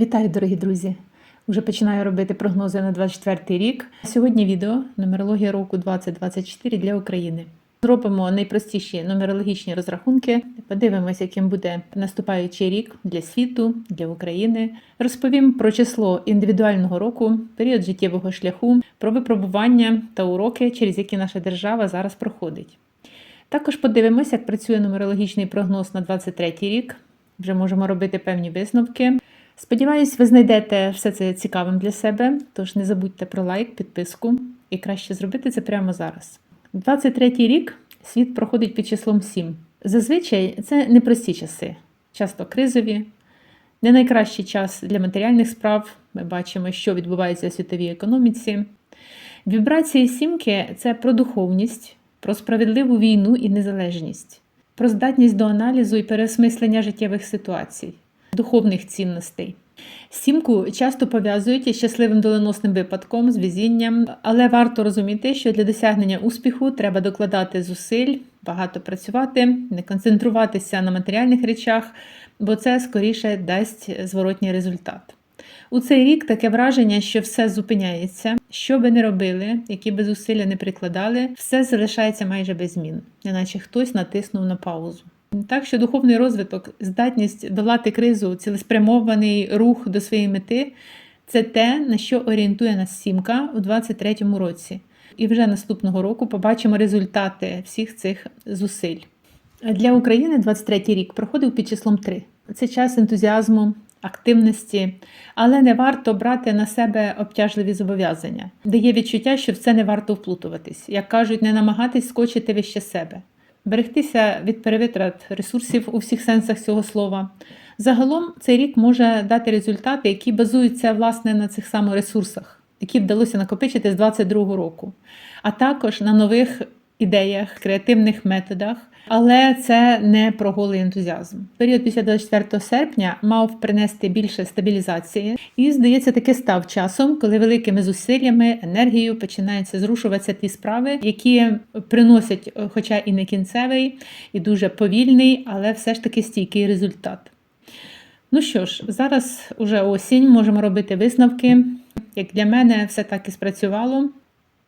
Вітаю, дорогі друзі! Уже починаю робити прогнози на 24 рік. Сьогодні відео нумерологія року 2024 для України. Зробимо найпростіші нумерологічні розрахунки. Подивимося, яким буде наступаючий рік для світу, для України. Розповім про число індивідуального року, період життєвого шляху, про випробування та уроки, через які наша держава зараз проходить. Також подивимося, як працює нумерологічний прогноз на 23 рік. Вже можемо робити певні висновки. Сподіваюсь, ви знайдете все це цікавим для себе, тож не забудьте про лайк, підписку і краще зробити це прямо зараз. 23-й рік світ проходить під числом 7. Зазвичай це непрості часи, часто кризові, не найкращий час для матеріальних справ. Ми бачимо, що відбувається у світовій економіці. Вібрації сімки це про духовність, про справедливу війну і незалежність, про здатність до аналізу і переосмислення життєвих ситуацій духовних цінностей. Сімку часто пов'язують із щасливим доленосним випадком, з везінням, але варто розуміти, що для досягнення успіху треба докладати зусиль, багато працювати, не концентруватися на матеріальних речах, бо це скоріше дасть зворотній результат. У цей рік таке враження, що все зупиняється, що би не робили, які би зусилля не прикладали, все залишається майже без змін, неначе хтось натиснув на паузу. Так що духовний розвиток, здатність долати кризу, цілеспрямований рух до своєї мети це те, на що орієнтує нас сімка у 23-му році. І вже наступного року побачимо результати всіх цих зусиль. Для України 23-й рік проходив під числом 3. Це час ентузіазму, активності, але не варто брати на себе обтяжливі зобов'язання, дає відчуття, що в це не варто вплутуватись. Як кажуть, не намагатись скочити вище себе берегтися від перевитрат ресурсів у всіх сенсах цього слова. Загалом цей рік може дати результати, які базуються власне на цих самих ресурсах, які вдалося накопичити з 2022 року, а також на нових ідеях, креативних методах. Але це не про голий ентузіазм. Період після 24 серпня мав принести більше стабілізації, і здається, таки став часом, коли великими зусиллями, енергією починаються зрушуватися ті справи, які приносять, хоча і не кінцевий, і дуже повільний, але все ж таки стійкий результат. Ну що ж, зараз уже осінь, можемо робити висновки. Як для мене, все так і спрацювало.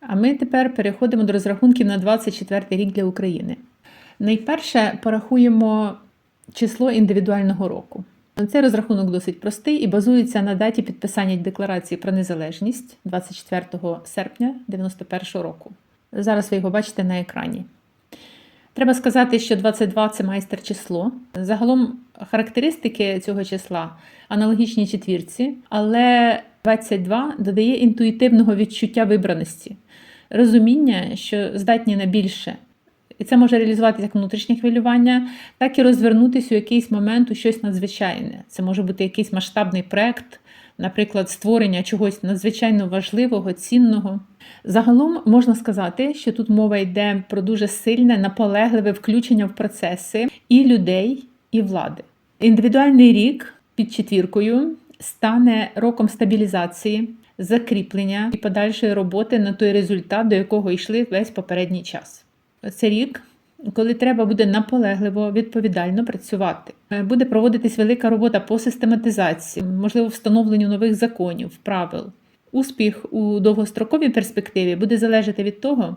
А ми тепер переходимо до розрахунків на 24 рік для України. Найперше порахуємо число індивідуального року. Цей розрахунок досить простий і базується на даті підписання декларації про незалежність 24 серпня 1991 року. Зараз ви його бачите на екрані. Треба сказати, що 22 це майстер число. Загалом характеристики цього числа аналогічні четвірці, але 22 додає інтуїтивного відчуття вибраності, розуміння, що здатні на більше. І це може реалізуватися як внутрішнє хвилювання, так і розвернутися у якийсь момент у щось надзвичайне. Це може бути якийсь масштабний проект, наприклад, створення чогось надзвичайно важливого, цінного. Загалом можна сказати, що тут мова йде про дуже сильне, наполегливе включення в процеси і людей, і влади. Індивідуальний рік під четвіркою стане роком стабілізації, закріплення і подальшої роботи на той результат, до якого йшли весь попередній час. Це рік, коли треба буде наполегливо, відповідально працювати. Буде проводитись велика робота по систематизації, можливо, встановленню нових законів, правил. Успіх у довгостроковій перспективі буде залежати від того,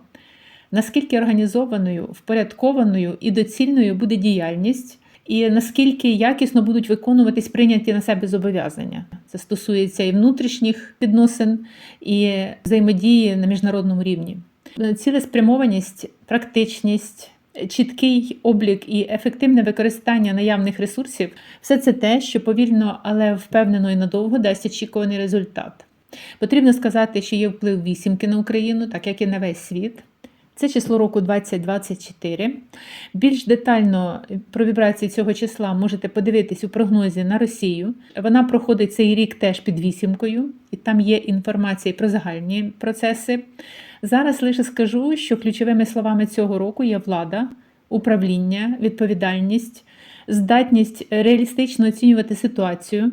наскільки організованою, впорядкованою і доцільною буде діяльність, і наскільки якісно будуть виконуватись прийняті на себе зобов'язання. Це стосується і внутрішніх відносин, і взаємодії на міжнародному рівні. Цілеспрямованість, практичність, чіткий облік і ефективне використання наявних ресурсів все це те, що повільно, але впевнено і надовго дасть очікуваний результат. Потрібно сказати, що є вплив вісімки на Україну, так як і на весь світ. Це число року 2024. Більш детально про вібрації цього числа можете подивитись у прогнозі на Росію. Вона проходить цей рік теж під вісімкою, і там є інформація про загальні процеси. Зараз лише скажу, що ключовими словами цього року є влада, управління, відповідальність, здатність реалістично оцінювати ситуацію,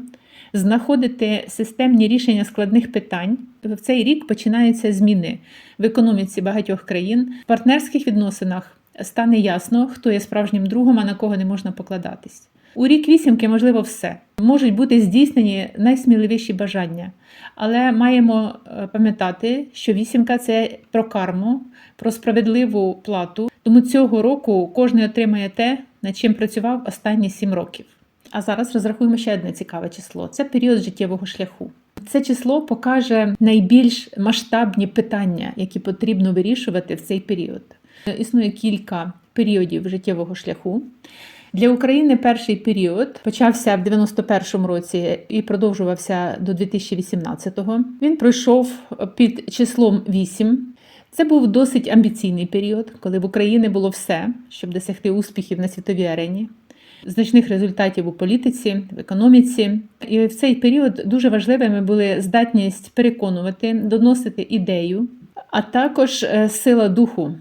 знаходити системні рішення складних питань. В цей рік починаються зміни в економіці багатьох країн, в партнерських відносинах стане ясно, хто є справжнім другом, а на кого не можна покладатись. У рік вісімки можливо все. Можуть бути здійснені найсміливіші бажання. Але маємо е, пам'ятати, що вісімка це про карму, про справедливу плату. Тому цього року кожен отримає те, над чим працював останні сім років. А зараз розрахуємо ще одне цікаве число: це період життєвого шляху. Це число покаже найбільш масштабні питання, які потрібно вирішувати в цей період. Існує кілька періодів життєвого шляху. Для України перший період почався в 91-му році і продовжувався до 2018-го. Він пройшов під числом 8. Це був досить амбіційний період, коли в Україні було все, щоб досягти успіхів на світовій арені, значних результатів у політиці, в економіці. І в цей період дуже важливими були здатність переконувати, доносити ідею, а також е, сила духу,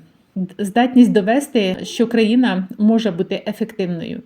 здатність довести, що країна може бути ефективною.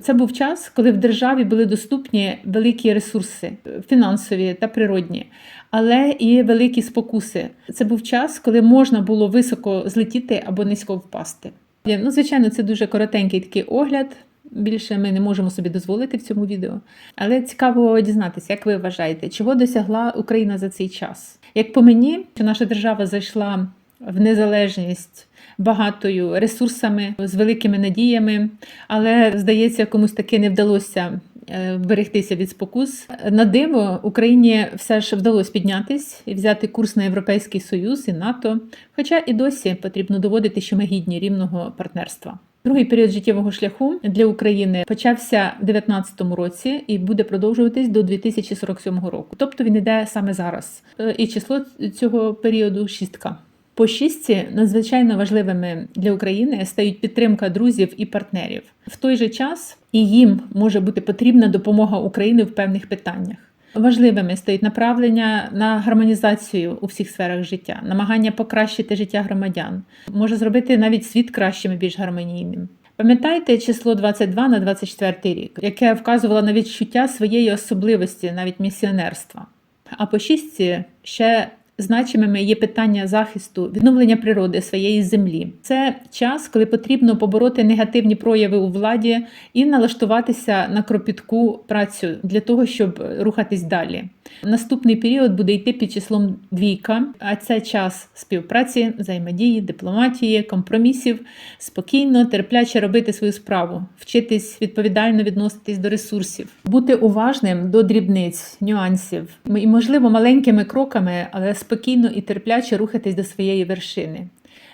Це був час, коли в державі були доступні великі ресурси фінансові та природні, але і великі спокуси. Це був час, коли можна було високо злетіти або низько впасти. Ну, звичайно, це дуже коротенький такий огляд. Більше ми не можемо собі дозволити в цьому відео. Але цікаво дізнатися, як ви вважаєте, чого досягла Україна за цей час? Як по мені, що наша держава зайшла в незалежність багатою ресурсами, з великими надіями, але здається, комусь таки не вдалося е, вберегтися від спокус. На диво Україні все ж вдалося піднятись і взяти курс на Європейський Союз і НАТО. Хоча і досі потрібно доводити, що ми гідні рівного партнерства. Другий період життєвого шляху для України почався в 2019 році і буде продовжуватись до 2047 року. Тобто він іде саме зараз. Е, І число цього періоду шістка. По шістці надзвичайно важливими для України стають підтримка друзів і партнерів. В той же час і їм може бути потрібна допомога України в певних питаннях. Важливими стоїть направлення на гармонізацію у всіх сферах життя, намагання покращити життя громадян, може зробити навіть світ кращим і більш гармонійним. Пам'ятаєте число 22 на 24 рік, яке вказувало на відчуття своєї особливості, навіть місіонерства. А по шістці ще Значимими є питання захисту, відновлення природи своєї землі. Це час, коли потрібно побороти негативні прояви у владі і налаштуватися на кропітку працю для того, щоб рухатись далі. Наступний період буде йти під числом двійка, а це час співпраці, взаємодії, дипломатії, компромісів, спокійно, терпляче робити свою справу, вчитись відповідально відноситись до ресурсів, бути уважним до дрібниць, нюансів і, можливо, маленькими кроками, але спокійно і терпляче рухатись до своєї вершини.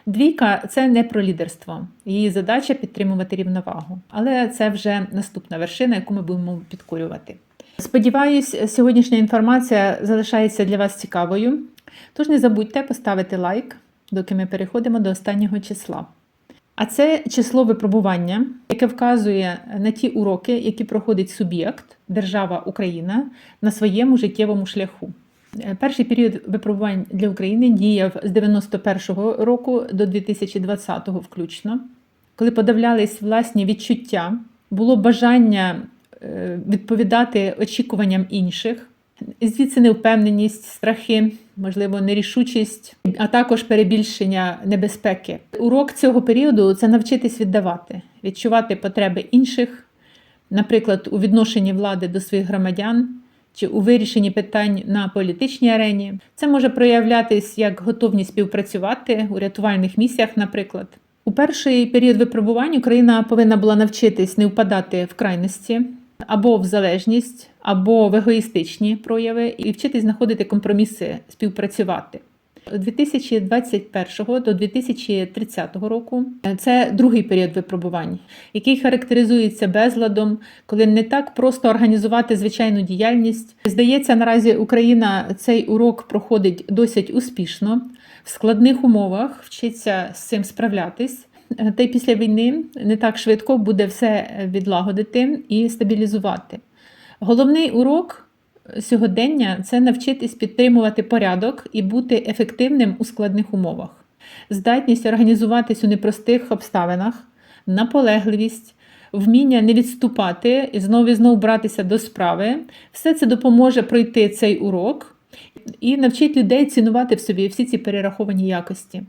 Двійка це не про лідерство. Її задача підтримувати рівновагу. Але це вже наступна вершина, яку ми будемо підкорювати. Сподіваюсь, сьогоднішня інформація залишається для вас цікавою. Тож не забудьте поставити лайк, доки ми переходимо до останнього числа. А це число випробування, яке вказує на ті уроки, які проходить суб'єкт, держава Україна на своєму життєвому шляху. Перший період випробувань для України діяв з 91-го року до 2020-го включно, коли подавлялись власні відчуття, було бажання е, відповідати очікуванням інших, звідси невпевненість, страхи, можливо, нерішучість, а також перебільшення небезпеки. Урок цього періоду це навчитись віддавати, відчувати потреби інших, наприклад, у відношенні влади до своїх громадян чи у вирішенні питань на політичній арені. Це може проявлятись як готовність співпрацювати у рятувальних місіях, наприклад. У перший період випробувань Україна повинна була навчитись не впадати в крайності або в залежність, або в егоїстичні прояви, і вчитись знаходити компроміси, співпрацювати. 2021 до 2030 року це другий період випробувань, який характеризується безладом, коли не так просто організувати звичайну діяльність. Здається, наразі Україна цей урок проходить досить успішно, в складних умовах вчиться з цим справлятись. Та й після війни не так швидко буде все відлагодити і стабілізувати. Головний урок сьогодення це навчитись підтримувати порядок і бути ефективним у складних умовах, здатність організуватись у непростих обставинах, наполегливість, вміння не відступати і знову і знову братися до справи. Все це допоможе пройти цей урок і навчить людей цінувати в собі всі ці перераховані якості.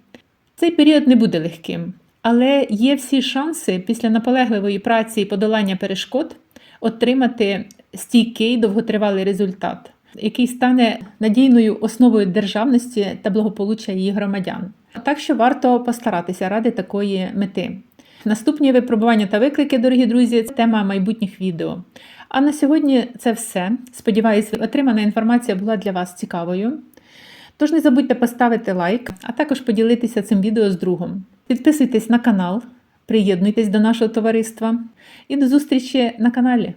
Цей період не буде легким, але є всі шанси після наполегливої праці і подолання перешкод отримати стійкий довготривалий результат, який стане надійною основою державності та благополуччя її громадян. Так що варто постаратися ради такої мети. Наступні випробування та виклики, дорогі друзі, це тема майбутніх відео. А на сьогодні це все. Сподіваюсь, отримана інформація була для вас цікавою. Тож не забудьте поставити лайк, а також поділитися цим відео з другом. Підписуйтесь на канал, приєднуйтесь до нашого товариства і до зустрічі на каналі.